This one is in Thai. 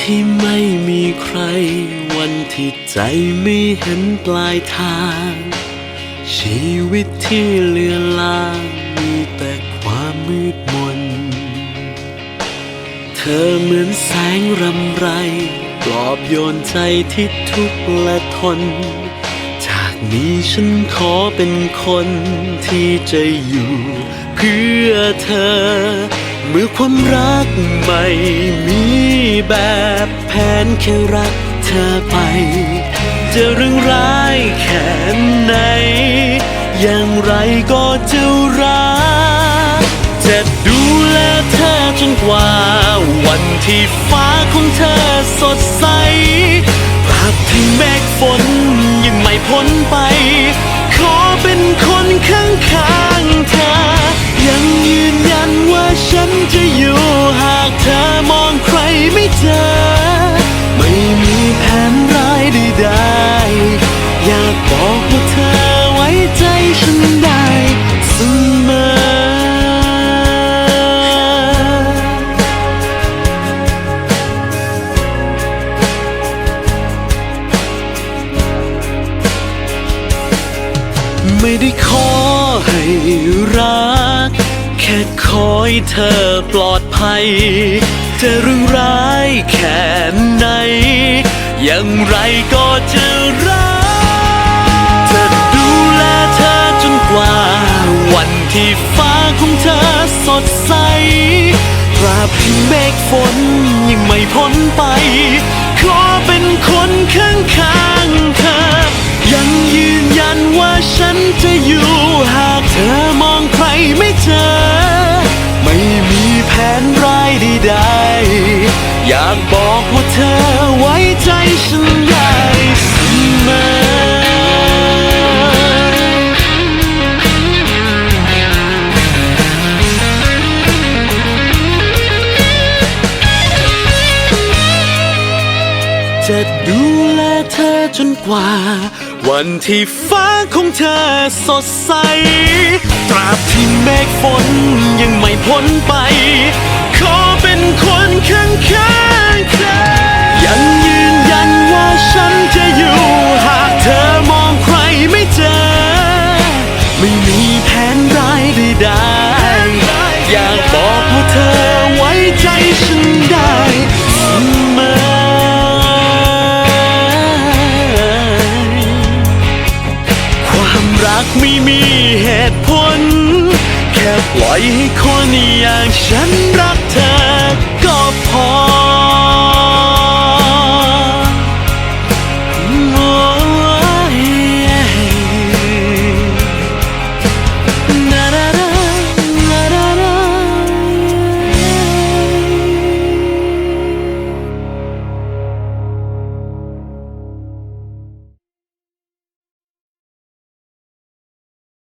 ที่ไม่มีใคร วันที่ใจไม่เห็นปลายทาง ชีวิตที่เลือนลางมีแต่ความมืดมน เธอเหมือนแสงรำไร ปลอบโยนใจที่ทุกข์และทน จากนี้ฉันขอเป็นคนที่จะอยู่ เพื่อเธอ เมื่อความรักไม่มี แบบแผนแค่รักเธอไป จะเรื่องร้ายแค่ไหน อย่างไรก็จะรักจะดูแลเธอจนกว่า วันที่ฟ้าของเธอสดใสตราบที่เมฆฝนยังไม่พ้นไป ไม่ได้ขอให้รัก แค่ขอให้เธอปลอดภัย จะเรื่องร้ายแค่ไหนอย่างไรก็จะรักจะดูแลเธอจนกว่า วันที่ฟ้าของเธอสดใสตราบที่เมฆฝนยังไม่พ้นไป ขอเป็นคนข้างข้างๆ จะอยู่หากเธอมองใครไม่เจอ ไม่มีแผนร้ายใดๆอยากบอกว่าเธอไว้ใจฉันได้เสมอจะดู จนกว่า วันที่ฟ้าของเธอสดใส ตราบที่เมฆฝนยังไม่พ้นไป ขอเป็นคนข้างข้างเธอ ยังยืนยันว่าฉันจะอยู่หากเธอมองใครไม่เจอ ไม่มีแผนร้ายใดๆอยากบอกว่าเธอไว้ใจฉันได้ ตุผล แค่ปล่อยให้คนอย่างฉันรักเธอก็พอ